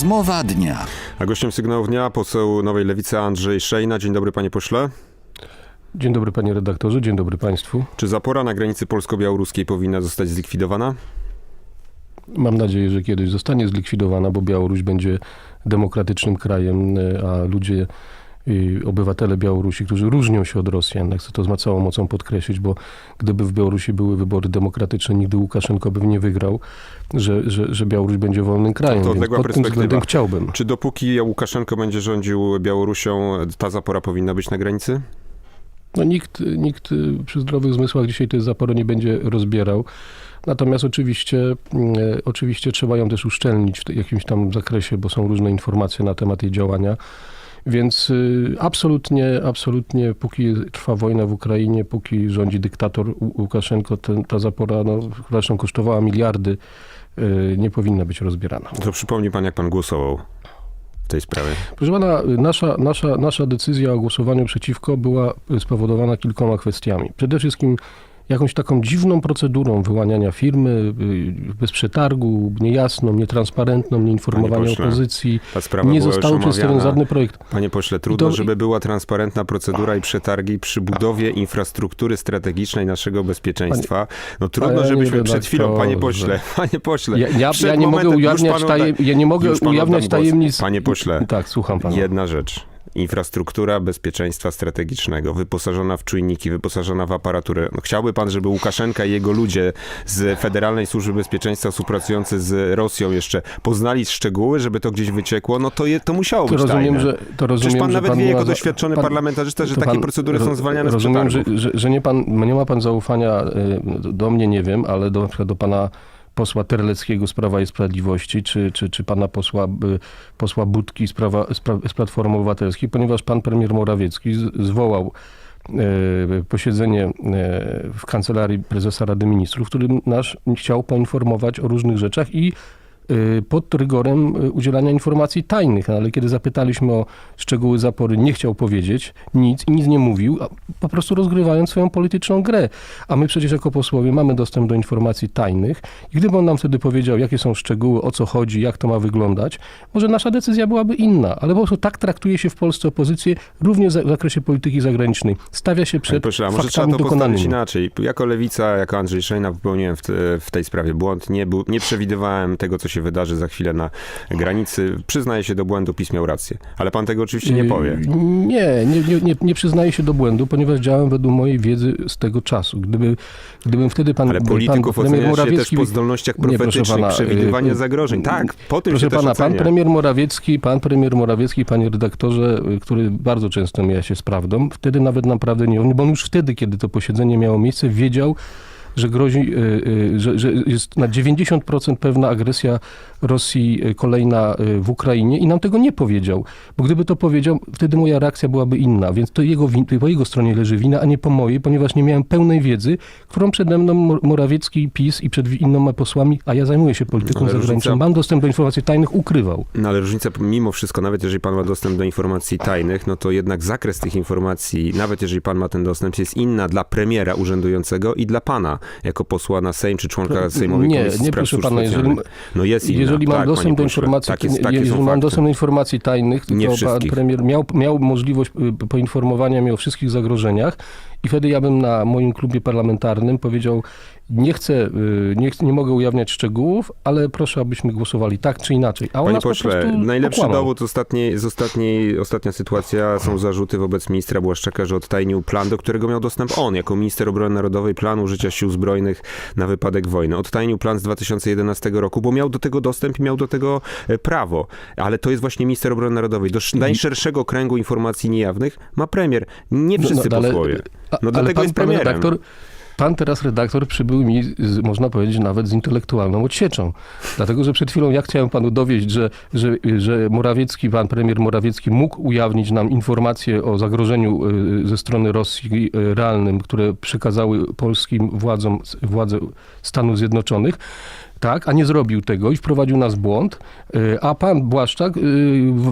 Rozmowa dnia. A gościem sygnału dnia poseł Nowej Lewicy Andrzej Szejna. Dzień dobry panie pośle. Dzień dobry panie redaktorze, dzień dobry państwu. Czy zapora na granicy polsko-białoruskiej powinna zostać zlikwidowana? Mam nadzieję, że kiedyś zostanie zlikwidowana, bo Białoruś będzie demokratycznym krajem, e, a ludzie, obywatele Białorusi, którzy różnią się od Rosjan, chcę to z całą mocą podkreślić, bo gdyby w Białorusi były wybory demokratyczne, nigdy Łukaszenko by nie wygrał, że, że, że Białoruś będzie wolnym krajem. To odległa pod tym względem chciałbym. Czy dopóki Łukaszenko będzie rządził Białorusią, ta zapora powinna być na granicy? No nikt, nikt przy zdrowych zmysłach dzisiaj tej zapory nie będzie rozbierał. Natomiast oczywiście, mm, oczywiście trzeba ją też uszczelnić w jakimś tam zakresie, bo są różne informacje na temat jej działania. Więc y, absolutnie, absolutnie, póki trwa wojna w Ukrainie, póki rządzi dyktator Łukaszenko, ten, ta zapora, no, zresztą kosztowała miliardy, y, nie powinna być rozbierana. To przypomni pan, jak pan głosował w tej sprawie. Proszę pana, nasza, nasza, nasza decyzja o głosowaniu przeciwko była spowodowana kilkoma kwestiami. Przede wszystkim jakąś taką dziwną procedurą wyłaniania firmy y, bez przetargu, niejasną, nietransparentną, nieinformowania pośle, opozycji. Nie został przedstawiony żadny projekt. Panie pośle, trudno, to- żeby była transparentna procedura i przetargi przy budowie infrastruktury strategicznej naszego bezpieczeństwa. No trudno, Panie żebyśmy przed chwilą, panie pośle, panie pośle. Ja, ja, ja nie mogę momentem- ujawniać, panu tajem, ja nie mogę ujawniać tajemnic. Panie pośle, Tak, słucham pana. Jedna rzecz. Infrastruktura bezpieczeństwa strategicznego, wyposażona w czujniki, wyposażona w aparaturę. No, chciałby pan, żeby Łukaszenka i jego ludzie z Federalnej Służby Bezpieczeństwa współpracujący z Rosją jeszcze poznali szczegóły, żeby to gdzieś wyciekło? No to, je, to musiało To być rozumiem, tajne. że to rozumiem, Przecież pan nawet pan wie jako doświadczony pan- parlamentarzysta, że takie pan- procedury są zwalniane z Rozumiem, że, że, że nie, pan, nie ma pan zaufania y, do mnie, nie wiem, ale do, na przykład do pana posła Terleckiego z Prawa i Sprawiedliwości, czy, czy, czy pana posła, y, posła Budki z, Prawa, z, Platformy Obywatelskiej, ponieważ pan premier Morawiecki zwołał y, posiedzenie y, w kancelarii prezesa Rady Ministrów, w którym nasz chciał poinformować o różnych rzeczach i pod rygorem y, udzielania informacji tajnych, no, ale kiedy zapytaliśmy o szczegóły zapory, nie chciał powiedzieć nic i nic nie mówił, a po prostu rozgrywając swoją polityczną grę. A my przecież jako posłowie mamy dostęp do informacji tajnych i gdyby on nam wtedy powiedział, jakie są szczegóły, o co chodzi, jak to ma wyglądać, może nasza decyzja byłaby inna, ale po prostu tak traktuje się w Polsce opozycję również w zakresie polityki zagranicznej. Stawia się przed pośle, a może trzeba to dokonanymi. inaczej. Jako lewica, jako Andrzej Szejna popełniłem w, te, w tej sprawie błąd. Nie, nie przewidywałem tego, co się wydarzy za chwilę na granicy. Przyznaję się do błędu, PiS miał rację. Ale pan tego oczywiście nie powie. Nie, nie, nie, nie, nie przyznaję się do błędu, ponieważ działam według mojej wiedzy z tego czasu. Gdyby, gdybym wtedy pan, Ale pan polityków premier ocenia się też po zdolnościach Nie, profetycznych, pana, przewidywania y, zagrożeń. Tak, po tym Proszę się pana, pan premier Morawiecki, pan premier Morawiecki, panie redaktorze, y, który bardzo często mija się z prawdą, wtedy nawet naprawdę nie, on- bo on już wtedy, kiedy to posiedzenie miało miejsce, wiedział, że grozi, y, y, że, że jest na 90% pewna agresja Rosji y, kolejna w Ukrainie i nam tego nie powiedział. Bo gdyby to powiedział, wtedy moja reakcja byłaby inna. Więc to jego, win- to po jego stronie leży wina, a nie po mojej, ponieważ nie miałem pełnej wiedzy, którą przede mną Mo- Morawiecki, PiS i przed innoma posłami, a ja zajmuję się polityką Ale zagraniczną, różnica- mam dostęp do informacji tajnych, ukrywał. No ale różnica, mimo wszystko, nawet jeżeli pan ma dostęp do informacji tajnych, no to jednak zakres tych informacji, nawet jeżeli pan ma ten dostęp, jest inna dla premiera urzędującego i dla pana, jako posła na Sejm czy członka Pro- Sejmowej nie, Komisji nie, proszę pana, jeżeli-. No jest inna. Jeżeli mam tak, dostęp do informacji, Tak jest, jeżeli mam fakty. dostęp do informacji tajnych, Nie to pan premier miał, miał możliwość y, poinformowania mnie o wszystkich zagrożeniach i wtedy ja bym na moim klubie parlamentarnym powiedział, nie chcę, y, nie, nie mogę ujawniać szczegółów, ale proszę, abyśmy głosowali tak czy inaczej. A Panie po pośle, prostu najlepszy okłamał. dowód ostatniej, z ostatniej, ostatnia sytuacja są zarzuty wobec ministra Błaszczaka, że odtajnił plan, do którego miał dostęp on, jako minister obrony narodowej, plan użycia sił zbrojnych na wypadek wojny. Odtajnił plan z 2011 roku, bo miał do tego dostęp i miał do tego e, prawo. Ale to jest właśnie minister obrony narodowej. Do sz- najszerszego kręgu informacji niejawnych ma premier. Nie No, wszyscy no, ale- posłowie. No ale dlatego pan, jest premierem. redaktor, Pan teraz redaktor przybył mi, z, można powiedzieć, nawet z intelektualną odsieczą. Dlatego, że przed chwilą ja chciałem panu dowieść, że, że, że Morawiecki, pan premier Morawiecki mógł ujawnić nam informacje o zagrożeniu y, ze strony Rosji y, realnym, które przekazały polskim władzom władze Stanów Zjednoczonych. Tak, a nie zrobił tego i wprowadził nas w błąd, y, a pan Błaszczak, y,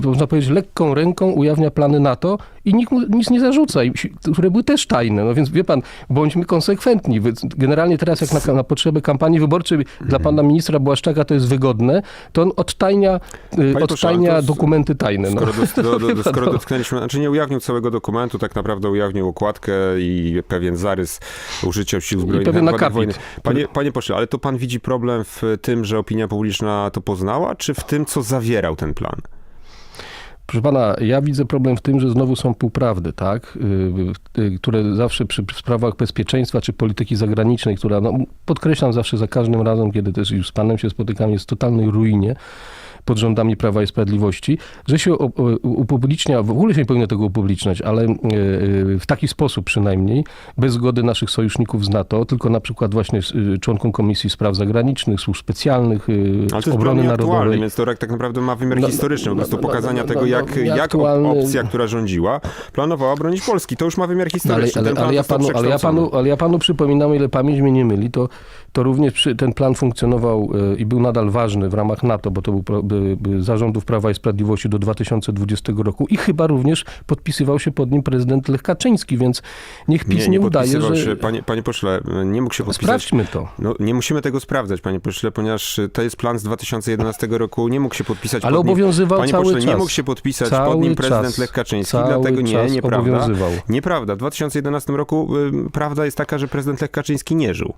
można powiedzieć, lekką ręką ujawnia plany NATO i nikt mu nic nie zarzuca, i które były też tajne. No więc wie pan, bądźmy konsekwentni. Generalnie teraz, jak na, na potrzeby kampanii wyborczej dla pana ministra Błaszczaka to jest wygodne, to on odtajnia, y, Panie odtajnia z- dokumenty tajne. No. Skoro, do, do, do, do, skoro no. dotknęliśmy, znaczy nie ujawnił całego dokumentu, tak naprawdę ujawnił okładkę i pewien zarys użycia sił zbrojnych pewien na wypadek akapit. wojny. Panie, panie pośle, ale to pan widzi problem w tym, że opinia publiczna to poznała, czy w tym, co zawierał ten plan? Proszę pana, ja widzę problem w tym, że znowu są półprawdy, tak? Y, y, które zawsze przy sprawach bezpieczeństwa czy polityki zagranicznej, która, no, podkreślam zawsze za każdym razem, kiedy też już z panem się spotykam, jest w totalnej ruinie pod rządami Prawa i Sprawiedliwości, że się upublicznia, w ogóle się nie powinno tego upubliczniać, ale y, y, w taki sposób przynajmniej, bez zgody naszych sojuszników z NATO, tylko na przykład właśnie y, członkom Komisji Spraw Zagranicznych, Służb Specjalnych, Ale to jest Obrony nieaktualny, Narodowej. więc to tak naprawdę ma wymiar No, historyczny, po no, prostu no, no, pokazania tego, no, jak, no, jak nieaktualny- opcja, która rządziła, planowała bronić Polski. To już ma wymiar ale, historyczny. ale, plan ale, ja panu, ale, ja panu, ale ja panu przypominam, ile pamięć mnie nie myli, to, to również przy, ten plan funkcjonował e, i był nadal ważny w ramach NATO, bo to był zarządów Prawa i Sprawiedliwości do 2020 roku i chyba również podpisywał się pod nim prezydent Lech Kaczyński, więc niech PiS nie, nie, nie udaje, że... się, panie, panie pośle, nie mógł się podpisać Sprawdźmy to. No, nie musimy tego sprawdzać, panie pośle, ponieważ y, to jest plan z 2011 roku. Nie mógł się podpisać Ale pod nim. obowiązywał Panie cały pośle, nie czas. mógł się podpisać Cały pod nim prezydent czas. Lech Kaczyński, Cały dlatego nie, nieprawda. obowiązywał. Nieprawda. W 2011 roku y, prawda jest taka, że prezydent Lech Kaczyński nie żył.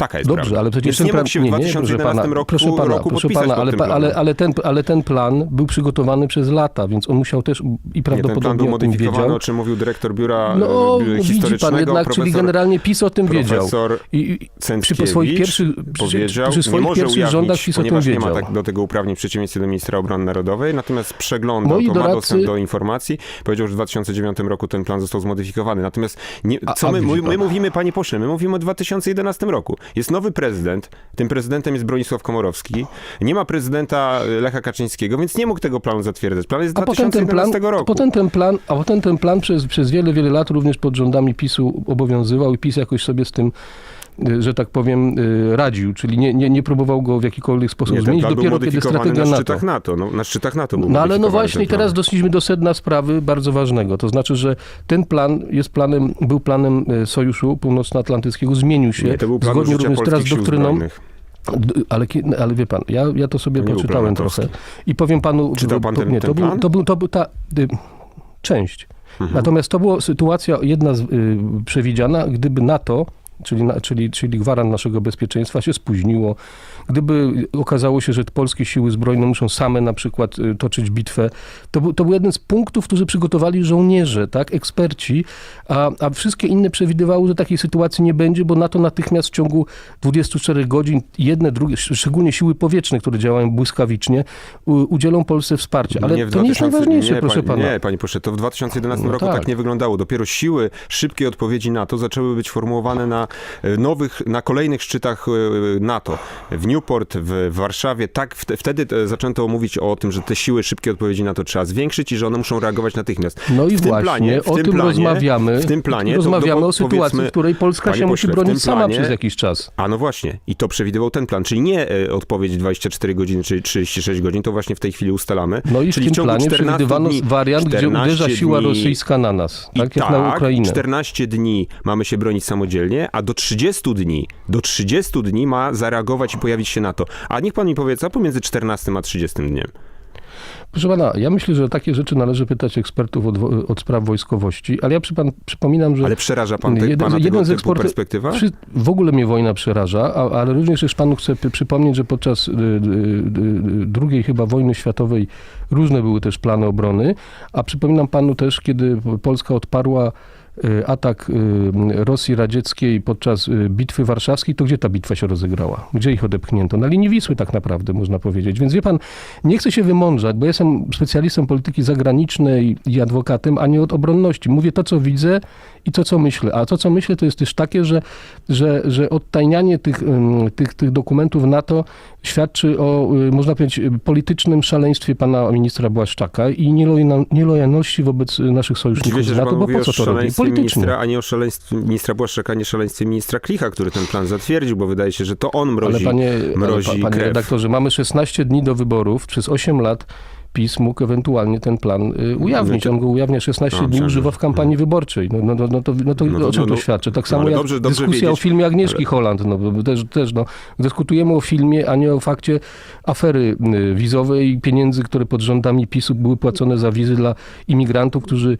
Taka jest Dobrze, prawda. ale przecież Więc ten nie plan... mógł się w nie, nie, proszę 2011 pana, roku, proszę pana, roku proszę pana ale, ale, ale, ten, ale ten plan był przygotowany przez lata, więc on musiał też i Nie, ten plan prawdopodobnie był modyfikowany, wiedział. o czym mówił dyrektor biura No, y, widzi pan historycznego, jednak, czyli profesor, generalnie PiS o tym wiedział. I, i przy swoich pierwszych, przy, powiedział, przy nie swoich może pierwszych ujawnić, rządach PiS o tym ponieważ nie wiedział. ma tak do tego uprawnień w przeciwieństwie do ministra obrony narodowej, natomiast przeglądał, Moi to ma doradcy- dostęp do informacji. Powiedział, że w 2009 roku ten plan został zmodyfikowany. Natomiast nie, A- co a my, widzi my, my pan. mówimy, panie pośle, my mówimy o 2011 roku. Jest nowy prezydent, tym prezydentem jest Bronisław Komorowski, nie ma prezydenta y, Lecha Kaczyńskiego, więc nie mógł tego planu zatwierdzać. Plan jest z A potem ten 2011 plan, roku. potem ten plan, a potem ten plan przez, przez wiele, wiele lat również pod rządami PiSu obowiązywał i PiS jakoś sobie z tym że tak powiem, y, radził, czyli nie, nie, nie próbował go w jakikolwiek sposób nie, ten zmienić, dopiero kiedy strategia na NATO. szczytach NATO. No, na szczytach NATO był No ale no właśnie teraz doszliśmy do sedna sprawy bardzo ważnego. To znaczy, że ten plan jest planem, był planem e, Sojuszu Północnoatlantyckiego, zmienił się Nie, to był plan zgodnie również teraz z doktryną. Ale, ki- ale wie pan, ja, ja to sobie To poczytałem trochę i powiem panu... Czytał pan to, ten- nie, ten to, był, to był, to był ta y, część. Mhm. Natomiast to była sytuacja jedna z, y, przewidziana, gdyby NATO, czyli, czyli, czyli gwarant naszego bezpieczeństwa się spóźniło, gdyby okazało się, że polskie siły zbrojne muszą same na przykład y, toczyć bitwę, to był, to był jeden z punktów, którzy przygotowali żołnierze, tak, eksperci, a, a wszystkie inne przewidywały, że takiej sytuacji nie będzie, bo NATO natychmiast w ciągu 24 godzin jedne, drugie, sz- szczególnie siły powietrzne, które działają błyskawicznie, udzielą Polsce wsparcia. Ale w to nie jest 2000 najważniejsze, nie, proszę pani, pana. Nie, panie pośle, to w 2011 No roku tak. tak. nie wyglądało. Dopiero siły szybkiej odpowiedzi NATO zaczęły być formułowane na nowych, na kolejnych szczytach e, NATO. W Newport, w w Warszawie. Tak, wte- wtedy e, zaczęto mówić o tym, że te siły szybkiej odpowiedzi NATO trzeba zwiększyć i że one muszą reagować natychmiast. No i w tym właśnie, planie, w o tym tym planie, rozmawiamy. W tym planie to- rozmawiamy to o sytuacji, w której Polska się musi w bronić tym sama planie- przez jakiś czas. A no właśnie, i to przewidywał ten plan, czyli nie e, odpowiedź 24 godziny, czyli 36 godzin, to właśnie w tej chwili ustalamy. No i w czyli tym ciągu planie 14 przewidywano dni, wariant, gdzie 14 uderza siła dni rosyjska na nas, tak jak na Ukrainę. 14 dni mamy się bronić samodzielnie, a do 30 dni, do 30 dni ma zareagować i pojawić się NATO. A niech pan mi powie, co pomiędzy 14 a 30 dniem? Proszę pana, ja myślę, że takie rzeczy należy pytać ekspertów od, od spraw wojskowości, ale ja przy pan, przypominam, że Ale przeraża pan te, Jeden- pana jeden tego z eksporty- perspektywa? Przy, w ogóle mnie wojna przeraża, a, ale również też panu chcę przypomnieć, że podczas y, y, y, drugiej chyba wojny światowej różne były też plany obrony, a przypominam panu też, kiedy Polska odparła atak y, Rosji radzieckiej podczas y, bitwy warszawskiej, to gdzie ta bitwa się rozegrała? Gdzie ich odepchnięto? Na linii Wisły tak naprawdę, można powiedzieć. Więc wie pan, nie chcę się wymądrzać, bo jestem specjalistą polityki zagranicznej i adwokatem, a nie od obronności. Mówię to, co widzę i to, co myślę. A to, co myślę, to jest też takie, że, że, że odtajnianie tych, tych, tych dokumentów NATO świadczy o, y, można powiedzieć, y, politycznym szaleństwie pana ministra Błaszczaka i nielojalności wobec y, naszych Dziwię sojuszników się, z że NATO, bo po co to robi? Politycznie. ministra, ani o szaleństwie ministra Błaszczaka, ani o szaleństwie ministra Klicha, który ten plan zatwierdził, bo wydaje się, że to on mrozi, Ale panie, ale mrozi pa, panie redaktorze, mamy 16 dni do wyborów. Przez 8 lat PiS mógł ewentualnie ten plan y, ujawnić. Znaczy- On go ujawnia 16 No, dni, używa w kampanii wyborczej. No, no, no, no, to, no to No to- o czym no, to świadczy? Tak no, samo jak dyskusja o filmie Agnieszki Holland. No, też, też, no, dyskutujemy o filmie, a nie o fakcie afery y, wizowej i pieniędzy, które pod rządami PiSu były płacone za wizy dla imigrantów, którzy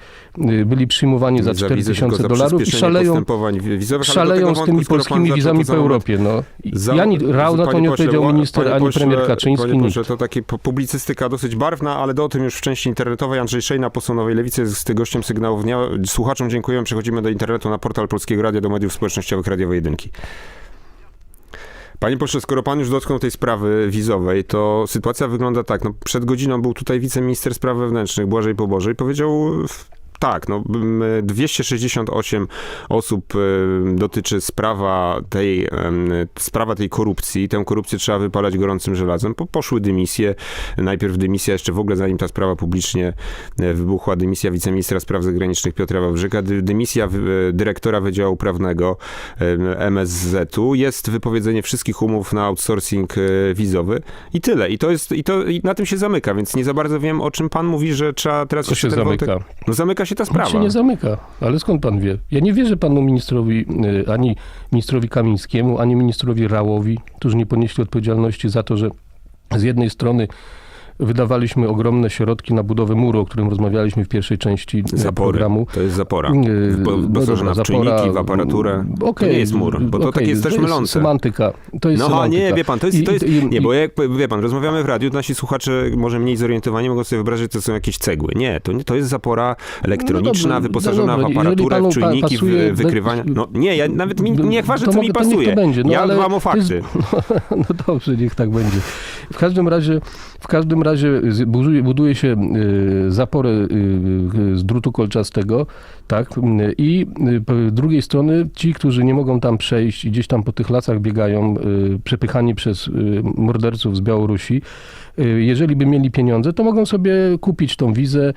y, byli przyjmowani za Nie 4 wizy, tylko tysiące za dolarów i szaleją wizowych, szaleją z tymi polskimi wizami po Europie. No. Za- ja ni, Rał na to nie odpowiedział minister, ani premier Kaczyński, Panie pośle, to takie pu- publicystyka dosyć barwna, ale do o tym już w części internetowej. Andrzej Szejna, poseł Nowej Lewicy, jest gościem sygnałów dnia. Słuchaczom dziękuję. Przechodzimy do internetu na portal Polskiego Radia, do mediów społecznościowych Radiowej Jedynki. Panie pośle, skoro pan już dotknął tej sprawy wizowej, to sytuacja wygląda tak. No, przed godziną był tutaj wiceminister spraw wewnętrznych Błażej Pobożej. Powiedział w- tak, no, m, 268 osób e, dotyczy sprawa tej, sprawa tej korupcji. Tę korupcję trzeba wypalać gorącym żelazem. Po, poszły dymisje. Najpierw dymisja, jeszcze w ogóle zanim ta sprawa publicznie e, wybuchła, dymisja wiceministra spraw zagranicznych Piotra Wawrzyka, dy, dymisja e, dyrektora Wydziału Prawnego MSZ-u, jest wypowiedzenie wszystkich umów na outsourcing e, wizowy i tyle. I to jest, i to i na tym się zamyka, więc nie za bardzo wiem, o czym pan mówi, że trzeba teraz Co się ten zamyka? Wątek... No zamyka się ta Nic sprawa. się nie zamyka. Ale skąd pan wie? Ja nie wierzę panu ministrowi, y, ani ministrowi Kamińskiemu, ani ministrowi Rałowi, którzy nie ponieśli odpowiedzialności za to, że z jednej strony wydawaliśmy ogromne środki na budowę muru, o którym rozmawialiśmy w pierwszej części y, Zapory. programu. To jest zapora. Yy, Bo, no zapora, czujniki, w aparaturę. okej, to nie jest mur, bo to okej, takie jest też to mylące. semantyka. To jest No semantyka. nie, wie pan, to jest, to jest i- nie, i- bo jak, wie pan, rozmawiamy w radiu, to nasi słuchacze może mniej zorientowani mogą sobie wyobrazić, że to są jakieś cegły. Nie, to, nie, to jest zapora elektroniczna, No dobrze, wyposażona no w aparaturę, w czujniki, pasuje w wykrywania. No nie, ja nawet mi, waży, to co mogę- mi to niech to pasuje. będzie, no ja ale dbam o to jest- fakty. No dobrze, niech tak będzie. W każdym razie, w każdym razie buduje, buduje się y, zaporę y, y, z drutu kolczastego, tak, i drugiej strony ci, którzy nie mogą tam przejść i gdzieś tam po tych lasach biegają, przepychani przez morderców z Białorusi, jeżeli by mieli pieniądze, to mogą sobie kupić tą wizę,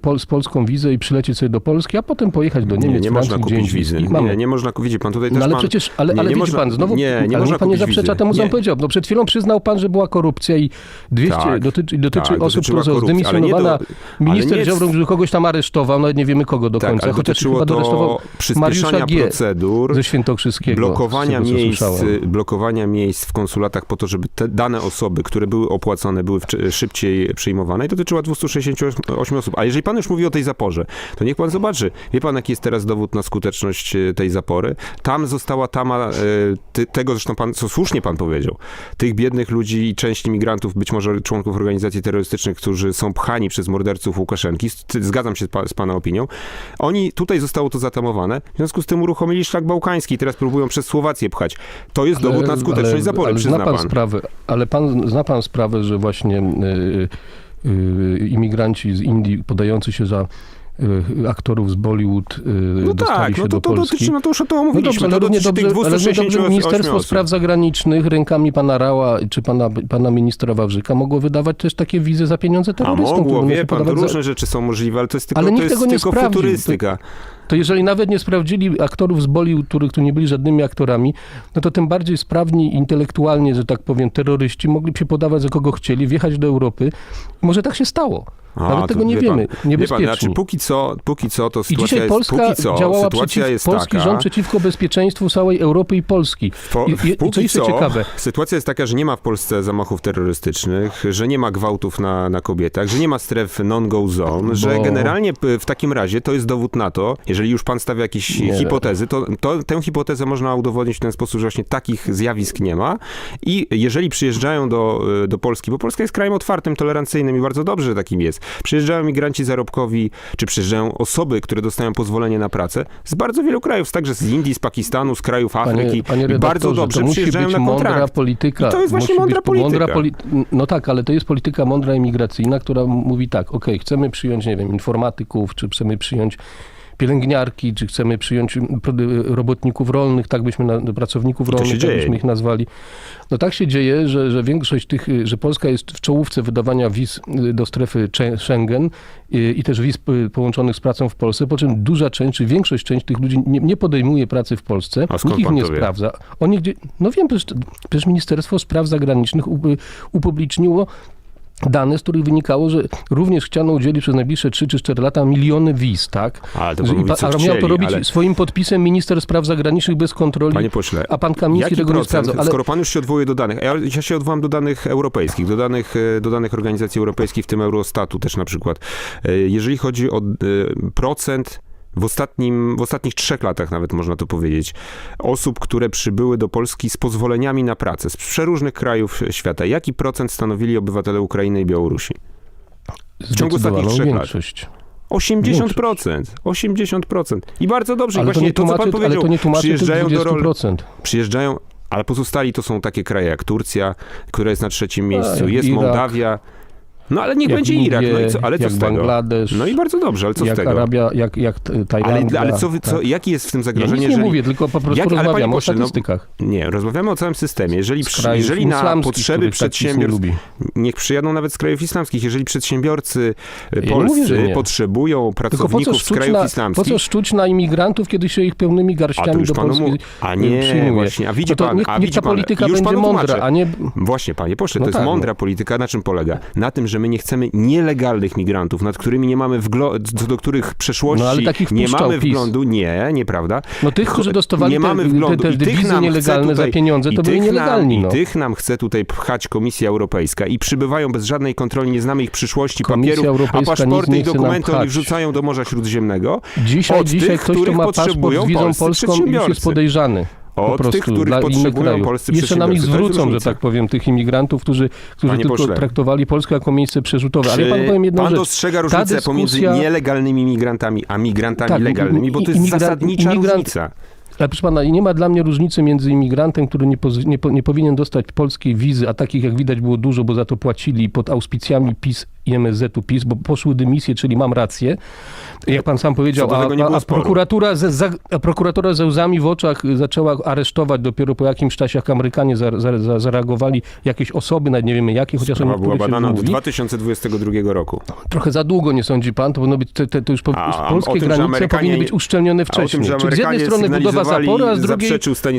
pol, z polską wizę i przylecieć sobie do Polski, a potem pojechać do Nie, Niemiec, nie Francji, można kupić wizy. Nie, nie można, widzi pan, tutaj też No ale pan... przecież, ale, nie, ale nie widzi można- pan, znowu, nie, nie ale można pan nie kupić zaprzecza wizy. temu, co Nie. on powiedział. No przed chwilą przyznał pan, że była korupcja i 200, Tak, dotyczy, dotyczy tak, osób, które zdymisjonowana. do- Minister nie Ziobro, że kogoś tam aresztował, nawet nie wiemy kogo do Tak, końca, chociaż chyba aresztował to przyspieszania Mariusza G. procedur, ze Świętokrzyskiego. blokowania miejsc, słyszałem. blokowania miejsc w konsulatach po to, żeby te dane osoby, które były opłacone, były szybciej przyjmowane i dotyczyła 268 osób. A jeżeli pan już mówi o tej zaporze, to niech pan zobaczy. Wie pan, jaki jest teraz dowód na skuteczność e, tej zapory? Tam została tama e, tego, zresztą pan, co słusznie pan powiedział, tych biednych ludzi i część imigrantów, być może członków organizacji terrorystycznych, którzy są pchani przez morderców Łukaszenki, zgadzam się z, pa, z pana opinią, oni, tutaj zostało to zatamowane, w związku z tym uruchomili szlak bałkański i teraz próbują przez Słowację pchać. To jest dowód na skuteczność ale, zapory, ale przyzna zna pan, pan. sprawę, ale pan, zna pan sprawę, że właśnie y, y, imigranci z Indii podający się za aktorów z Bollywood y, No dostali tak, się no to, do to Polski. dotyczy, no to już o to No omówiliśmy. dobrze, ale to równie dobrze, ale równie 268 dobrze Ministerstwo. Spraw Zagranicznych rękami pana Rała czy pana, pana ministra Wawrzyka mogło wydawać też takie wizy za pieniądze A terrorystom. mogło, które wie pan, to podawać za- różne rzeczy są możliwe, ale to jest tylko, Ale to jest tego nie tylko futurystyka. To jeżeli nawet nie sprawdzili aktorów z Bollywood, których tu nie byli żadnymi aktorami, no to tym bardziej sprawni intelektualnie, że tak powiem, terroryści mogli się podawać za kogo chcieli, wjechać do Europy. Może tak się stało. A, Nawet to tego nie wie pan- wiemy. Wie pan, Niebezpiecznie. znaczy póki co, póki co to I sytuacja dzisiaj jest, Polska póki co, działała przeciw, jest polski taka, rząd przeciwko bezpieczeństwu całej Europy i Polski. Po, I- i- i co póki jeszcze co, ciekawe? sytuacja jest taka, że nie ma w Polsce zamachów terrorystycznych, że nie ma gwałtów na, na kobietach, że nie ma stref non-go zone, że Bo- generalnie p- w takim razie to jest dowód na to, jeżeli już pan stawia jakieś Nie. hipotezy, to, to tę hipotezę można udowodnić w ten sposób, że właśnie takich zjawisk nie ma i jeżeli przyjeżdżają do, do Polski, bo Polska jest krajem otwartym, tolerancyjnym i bardzo dobrze, że takim jest, przyjeżdżają migranci zarobkowi, czy przyjeżdżają osoby, które dostają pozwolenie na pracę z bardzo wielu krajów, także z Indii, z Pakistanu, z krajów Afryki Panie, panie bardzo dobrze to musi przyjeżdżają być na mądra kontrakt. polityka. I to jest właśnie mądra polityka. poli- no tak, ale to jest polityka mądra imigracyjna, która mówi tak, ok, chcemy przyjąć, nie wiem, informatyków, czy chcemy przyjąć pielęgniarki, czy chcemy przyjąć m, pro- robotników rolnych, tak byśmy, na, pracowników I rolnych, tak dzieje. byśmy ich nazwali. No tak się dzieje, że, że większość tych, y, że Polska jest w czołówce wydawania wiz y, do strefy Schengen y, i też wiz y, połączonych z pracą w Polsce, po czym duża część, czy większość część tych ludzi nie, nie podejmuje pracy w Polsce, A nikt ich nie to wie? sprawdza. Oni gdzie, no wiem, przecież, przecież Ministerstwo Spraw Zagranicznych upubliczniło dane, z których wynikało, że również chciano udzielić przez najbliższe 3 czy 4 lata miliony wiz, tak? Ale to Że, co a miał to robić ale- swoim podpisem minister spraw zagranicznych bez kontroli, Panie pośle, a pan Kamiński tego nie procent, sprawdzał. Ale skoro pan już się odwołuje do danych, ja, ja się odwołam do danych europejskich, do danych, e, do danych organizacji europejskich, w tym Eurostatu też na przykład. E, Jeżeli chodzi o e, procent w, ostatnim, w ostatnich trzech latach nawet można to powiedzieć, osób, które przybyły do Polski z pozwoleniami na pracę z przeróżnych krajów świata, jaki procent stanowili obywatele Ukrainy i Białorusi? w ciągu ostatnich trzech lat. większość. 80%. 80%. I bardzo dobrze. I Ale to, właśnie nie to, co pan tłumaczy, powiedział, to nie tłumaczy przyjeżdżają do roli, 20%. przyjeżdżają, ale pozostali to są takie kraje jak Turcja, która jest na trzecim miejscu, jest Mołdawia. No ale niech jak będzie Indie, Irak, no i co, ale co z tego? Bangladesz, No i bardzo dobrze, ale co z jak tego? Arabia, jak, jak t- Ale, Tajlandia. ale co, co, tak. jaki jest w tym Ja zagrożenie, nic nie jeżeli... mówię, tylko po prostu Jak- ale panie rozmawiam o no- statystykach. Nie, rozmawiamy o całym systemie. Jeżeli, Z przy, jeżeli na islamskich, potrzeby tak przedsiębiorstw, niech przyjadą nawet z krajów islamskich, jeżeli przedsiębiorcy e, nie polscy mówię, potrzebują pracowników z krajów sztuczna, po islamskich, co sztuć na imigrantów, kiedy się ich pełnymi garściami już do panu Polski mu... A nie, przyjmuje? właśnie, a widzi No to pan, niech, a niech widzi ta pan, polityka już będzie mądra, a nie... Właśnie, panie pośle, No to jest tak, mądra no. polityka. Na czym polega? Na tym, że my nie chcemy nielegalnych migrantów, nad którymi nie mamy wglądu, co do których przeszłości No, ale takich nie mamy PiS. wglądu. Nie, nieprawda. No tych, którzy dostawali nie te, mamy te, wglądu. te, te tych wizy nielegalne tutaj, za pieniądze, to byli nielegalni. Nam, no. I tych nam chce tutaj pchać Komisja Europejska i przybywają bez żadnej kontroli, nie znamy ich przyszłości, Komisja papierów, a Europejska nic paszporty i dokumenty oni wrzucają do Morza Śródziemnego. Dzisiaj, od dzisiaj tych, ktoś, kto ma paszport z wizą polską, już jest podejrzany. Po Od prostu tych, których potrzebują krajów. polscy Jeszcze nam ich zwrócą, że tak powiem, tych imigrantów, którzy, którzy tylko pośle. traktowali Polskę jako miejsce przerzutowe. Ale ja panu powiem jedną pan rzecz. dostrzega różnicę pomiędzy dyskusja- nielegalnymi migrantami, a migrantami Tak, legalnymi? Bo to jest imigrant- zasadnicza imigrant- różnica. Ale proszę pana, nie ma dla mnie różnicy między imigrantem, który nie, poz- nie, nie powinien dostać polskiej wizy, a takich jak widać było dużo, bo za to płacili pod auspicjami PiS i MSZ-u PiS, bo poszły dymisje, czyli mam rację. Jak pan sam powiedział, do a, a, a, prokuratura ze, za, a prokuratura ze łzami w oczach zaczęła aresztować dopiero po jakimś czasie, jak Amerykanie za, za, za, zareagowali jakieś osoby, nawet nie wiemy jakie, chociaż Sprawa była badana od mówi. 2022 roku. Trochę za długo, nie sądzi pan? To powinno być, te, te, to już po, A, polskie tym, granice powinny być uszczelnione wcześniej. Czyli z jednej strony budowa zaporu, a z drugiej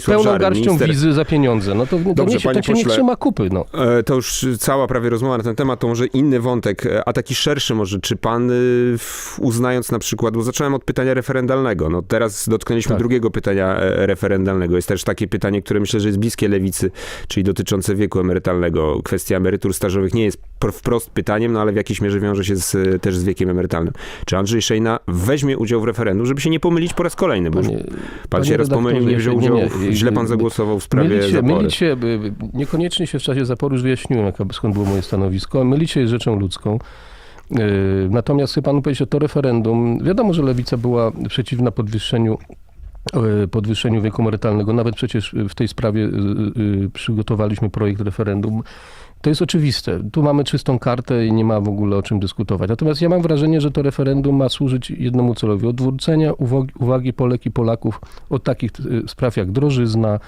pełną Żary, garścią minister. wizy za pieniądze. No to, Dobrze, nie, się, się nie trzyma kupy. No. E, To już cała prawie rozmowa na ten temat, to może inny wątek, e, a taki szerszy może. Czy pan, y, uznając na przykład, bo zacząłem od pytania referendalnego, no teraz dotknęliśmy Tak. drugiego pytania e, referendalnego. Jest też takie pytanie, które myślę, że jest bliskie lewicy, czyli dotyczące wieku emerytalnego. Kwestia emerytur stażowych nie jest wprost pytaniem, no ale w jakiejś mierze wiąże się z, też z wiekiem emerytalnym. Czy Andrzej Szejna weźmie udział w referendum, żeby się nie pomylić po raz kolejny? Bo Panie- pan się raz pomylił, nie wziął udziału, nie, nie, źle pan zagłosował w sprawie Mylić się, zapory. mylić się, niekoniecznie się w czasie zaporu już wyjaśniłem, jaka, skąd było moje stanowisko. Mylić się jest rzeczą ludzką. Yy, Natomiast chcę panu powiedzieć, że to referendum, wiadomo, że lewica była przeciwna podwyższeniu yy, podwyższeniu wieku emerytalnego. Nawet przecież w tej sprawie yy, przygotowaliśmy projekt referendum. To jest oczywiste. Tu mamy czystą kartę i nie ma w ogóle o czym dyskutować. Natomiast ja mam wrażenie, że to referendum ma służyć jednemu celowi. Odwrócenia uwagi, Polek i Polaków od takich y, spraw jak drożyzna,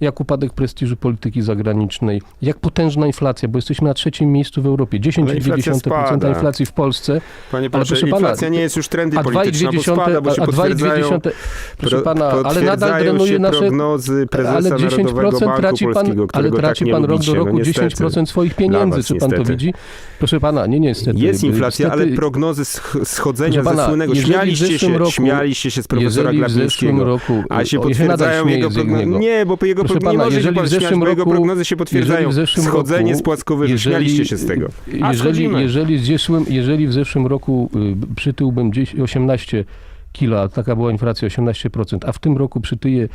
jak upadek prestiżu polityki zagranicznej, jak potężna inflacja, bo jesteśmy na trzecim miejscu w Europie. Ale inflacja 10,2% spada. inflacji w Polsce, Panie Ale proszę, proszę pana, inflacja nie jest już trendy a polityczna, bo 2,2%, spada, bo się a 2,2%, potwierdzają, proszę pro- pana, ale nadal drenuje nasze prognozy prezesa ale Narodowego 10% Banku traci pan, ale traci tak nie pan rok do roku no, niestety. 10% swoich pieniędzy. was Czy pan to niestety. widzi? Proszę pana, nie niestety. Jest inflacja, Niestety, ale prognozy sch- schodzenia Proszę pana, ze słynnego, śmialiście się, roku- śmialiście się z profesora Glapińskiego, roku, a się potwierdzają jego prognozy. Nie, bo jego Proszę nie pana, jeżeli w śmiać, zeszłym jego roku- prognozy się potwierdzają. w zeszłym Schodzenie roku- z płaskowyżu, śmialiście się z tego. A Jeżeli, jeżeli, w zeszłym, jeżeli w zeszłym roku y, przytyłbym gdzieś 18 kilo, a taka była inflacja 18%, a w tym roku przytyje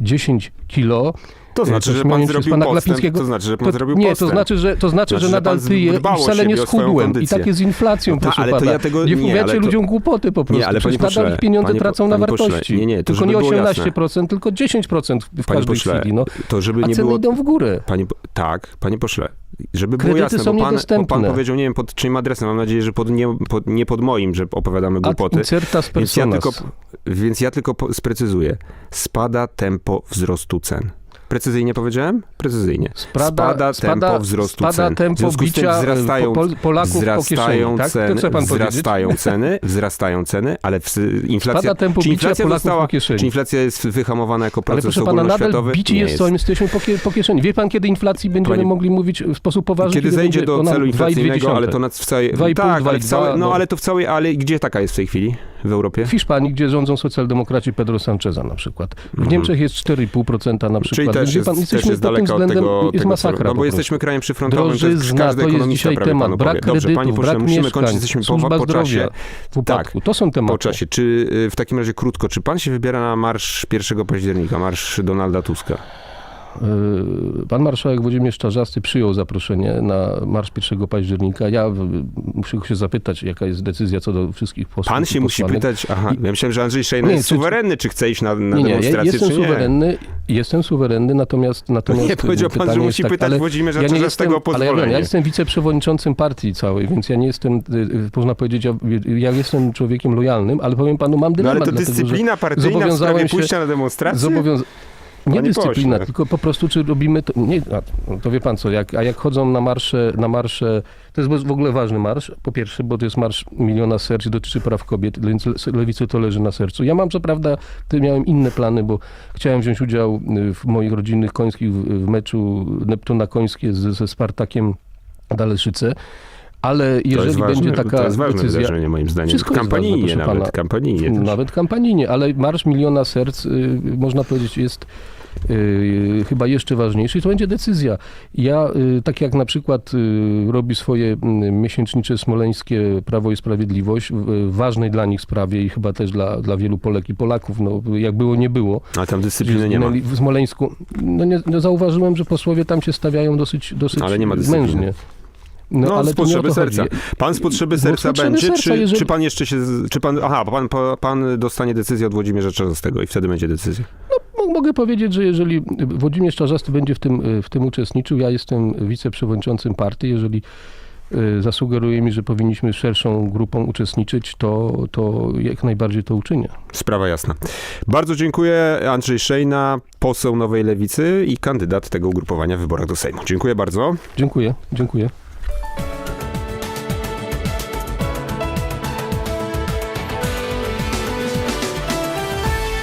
10 kilo, To znaczy, że pan zrobił pana postęp, to znaczy, że pan zrobił Nie, to znaczy, że, to znaczy, Znaczy, że nadal tyję i wcale nie schudłem. I tak jest z inflacją, proszę ale to pana. ja tego- nie nie, wmawiacie ale to- ludziom głupoty po prostu. ale Przecież nadal pośle, ich pieniądze panie tracą na wartości. nie, nie, to tylko nie było 18%, tylko 10% w Panie każdej pośle, chwili. No. to żeby A nie ceny było... idą w górę. Panie, tak, panie pośle, żeby było Kredyty jasne, są bo pan, bo pan powiedział, nie wiem pod czyim adresem, mam nadzieję, że pod, nie, pod, nie pod moim, że opowiadamy Ad głupoty. incertas Więc ja, personas. tylko, więc ja tylko sprecyzuję. Spada tempo wzrostu cen. Precyzyjnie powiedziałem? Precyzyjnie. Spada, tempo wzrostu spada cen. W tempo związku z tym wzrastają, Pol- Polaków po kieszeni, wzrastają tak? ceny, to chce pan powiedzieć? wzrastają ceny, wzrastają ceny, ale w, inflacja, Spada tempo czy inflacja została, po kieszeni. czy inflacja jest wyhamowana jako Ale proces proszę pana, nadal ogólnoświatowy? bici Nie jest, co jesteśmy po, po kieszeni. Wie pan, kiedy inflacji będziemy Panie- mogli mówić w sposób poważny? Kiedy zejdzie będzie do celu 2,2. inflacyjnego, ale to na, w całej... 2,5, tak, ale w 2,2, całej, no no. ale to w całej... Ale gdzie taka jest w tej chwili w Europie? W Hiszpanii, gdzie rządzą socjaldemokraci Pedro Sancheza na przykład. W Niemczech jest 4,5% na przykład. Mhm. Czyli też jest, pan, też jesteśmy jest pod tym daleko od tego, jest tego masakra No bo jesteśmy krajem przyfrontowym, to jest Drożyzna, każdy to jest ekonomista dzisiaj prawie temat. panu Brak powie. Dobrze, kredytów, panie pośle, brak musimy mieszkań, kończyć, jesteśmy po, po czasie. upadku. To są tematy. Po czasie. Czy y, w takim razie krótko, czy pan się wybiera na marsz 1 października, marsz Donalda Tuska? Yy, Pan marszałek Włodzimierz Czarzasty przyjął zaproszenie na marsz 1 października. Ja y, muszę się zapytać, jaka jest decyzja co do wszystkich posłów. Pan się musi pytać, aha, ja myślałem, że Andrzej Szejna Nie, jest suwerenny, czy chce iść na, na Nie, nie, demonstrację, jestem czy nie. suwerenny, jestem suwerenny, natomiast... natomiast Nie, powiedział pan, pytanie że musi tak, pytać Włodzimierza ja Czarzastego o ale ja, pozwolenie. ja jestem wiceprzewodniczącym partii całej, więc ja nie jestem, y, y, można powiedzieć, ja, ja jestem człowiekiem lojalnym, ale powiem panu, mam No dylemat, ale to dlatego, dyscyplina partyjna w sprawie pójścia na demonstrację? Zobowiąz... Nie Panie dyscyplina, pośle. tylko po prostu czy robimy to. Nie, a, to wie pan co, jak, a jak chodzą na marsze, na marsze, to jest w ogóle ważny marsz. Po pierwsze, bo to jest marsz miliona serc i dotyczy praw kobiet, więc le- lewicy to leży na sercu. Ja mam co prawda, miałem inne plany, bo chciałem wziąć udział y, w moich rodzinnych końskich w, w meczu Neptuna Końskie z, ze Spartakiem Daleszyce. Ale jeżeli ważne, będzie taka to jest ważne decyzja, wydarzenie moim zdaniem. Wszystko kampanijnie ważne, nawet, pana. kampanijnie też. nawet kampanijnie, ale Marsz Miliona Serc, y, można powiedzieć, jest y, chyba jeszcze ważniejszy i to będzie decyzja. Ja, y, tak jak na przykład y, robi swoje miesięcznicze smoleńskie Prawo i Sprawiedliwość, w ważnej dla nich sprawie i chyba też dla, dla wielu Polek i Polaków, no jak było, nie było. A tam dyscypliny nie ma. W Smoleńsku, no nie, no zauważyłem, że posłowie tam się stawiają dosyć, dosyć Ale nie ma dyscypliny. mężnie. No, ale z potrzeby serca. chodzi. Pan z potrzeby serca potrzeby będzie, serca, czy, jeżeli- czy pan jeszcze się, czy pan, aha, pan, pan, dostanie decyzję od Włodzimierza Czarzastego i wtedy będzie decyzja. Mo- Mogę powiedzieć, że jeżeli Włodzimierz Czarzasty będzie w tym, w tym uczestniczył, ja jestem wiceprzewodniczącym partii, jeżeli y, zasugeruje mi, że powinniśmy szerszą grupą uczestniczyć, to, to jak najbardziej to uczynię. Sprawa jasna. Bardzo dziękuję. Andrzej Szejna, poseł Nowej Lewicy i kandydat tego ugrupowania w wyborach do Sejmu. Dziękuję bardzo. Dziękuję, dziękuję.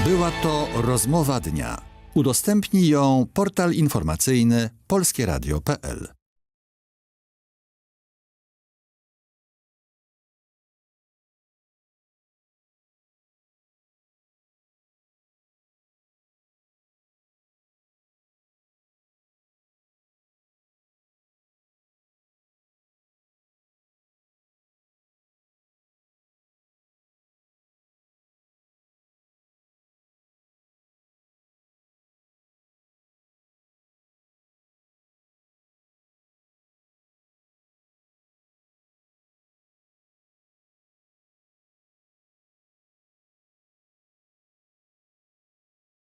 Była to rozmowa dnia. Udostępnij ją portal informacyjny polskieradio.pl.